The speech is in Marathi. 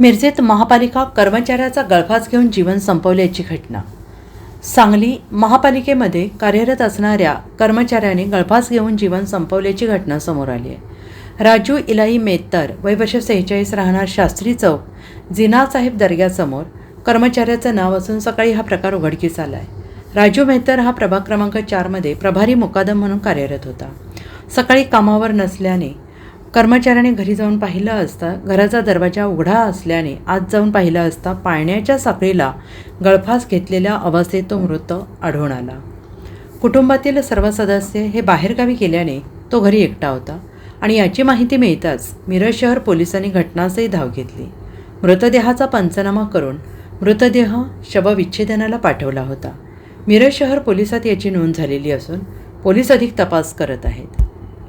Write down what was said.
मिरजेत महापालिका कर्मचाऱ्याचा गळफास घेऊन जीवन संपवल्याची घटना. सांगली महापालिकेमध्ये कार्यरत असणाऱ्या कर्मचाऱ्याने गळफास घेऊन जीवन संपवल्याची घटना समोर आली आहे. राजू इलाई मेत्तर वैवर्ष सेहेचाळीस राहणार शास्त्री चौक जिनासाहेब दर्ग्यासमोर कर्मचाऱ्याचं नाव असून सकाळी हा प्रकार उघडकीस आला आहे राजू मेहतर हा प्रभाग क्रमांक चारमध्ये प्रभारी मुकादम म्हणून कार्यरत होता. सकाळी कामावर नसल्याने कर्मचाऱ्याने घरी जाऊन पाहिलं असता घराचा दरवाजा उघडा असल्याने आत जाऊन पाहिलं असता पाळण्याच्या साखळीला गळफास घेतलेल्या अवस्थेत तो मृत आढळून आला. कुटुंबातील सर्व सदस्य हे बाहेरगावी गेल्याने तो घरी एकटा होता आणि याची माहिती मिळताच मिरज शहर पोलिसांनी घटनास्थळी धाव घेतली. मृतदेहाचा पंचनामा करून मृतदेह शवविच्छेदनाला पाठवला होता. मिरज शहर पोलिसात याची नोंद झालेली असून पोलीस अधिक तपास करत आहेत.